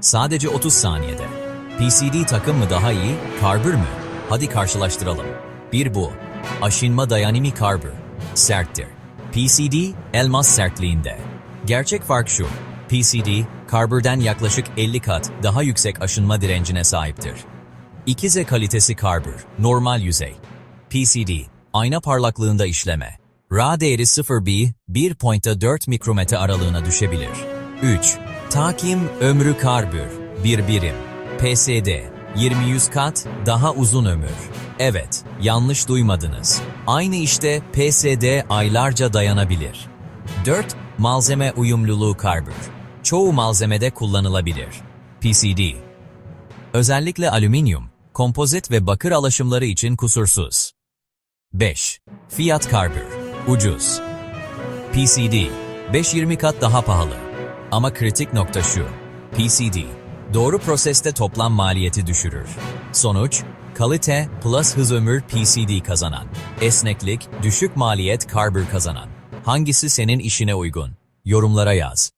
Sadece 30 saniyede. PCD takım mı daha iyi, Carber mı? Hadi karşılaştıralım. Bir bu. Aşınma dayanımı Carber. Serttir. PCD, elmas sertliğinde. Gerçek fark şu. PCD, Carber'den yaklaşık 50 kat daha yüksek aşınma direncine sahiptir. 2Z kalitesi Carber, normal yüzey. PCD, ayna parlaklığında işleme. RA değeri 0B, 1.4 mikrometre aralığına düşebilir. 3. Takim ömrü Carber, 1 birim. PSD, 20-100 kat daha uzun ömür. Evet, yanlış duymadınız. Aynı işte PSD aylarca dayanabilir. 4. Malzeme uyumluluğu Carber. Çoğu malzemede kullanılabilir. PCD, Özellikle alüminyum, kompozit ve bakır alaşımları için kusursuz. 5. Fiat Carber. Ucuz. PCD. 5-20 kat daha pahalı. Ama kritik nokta şu. PCD. Doğru proseste toplam maliyeti düşürür. Sonuç, kalite plus hız ömür PCD kazanan. Esneklik, düşük maliyet Carber kazanan. Hangisi senin işine uygun? Yorumlara yaz.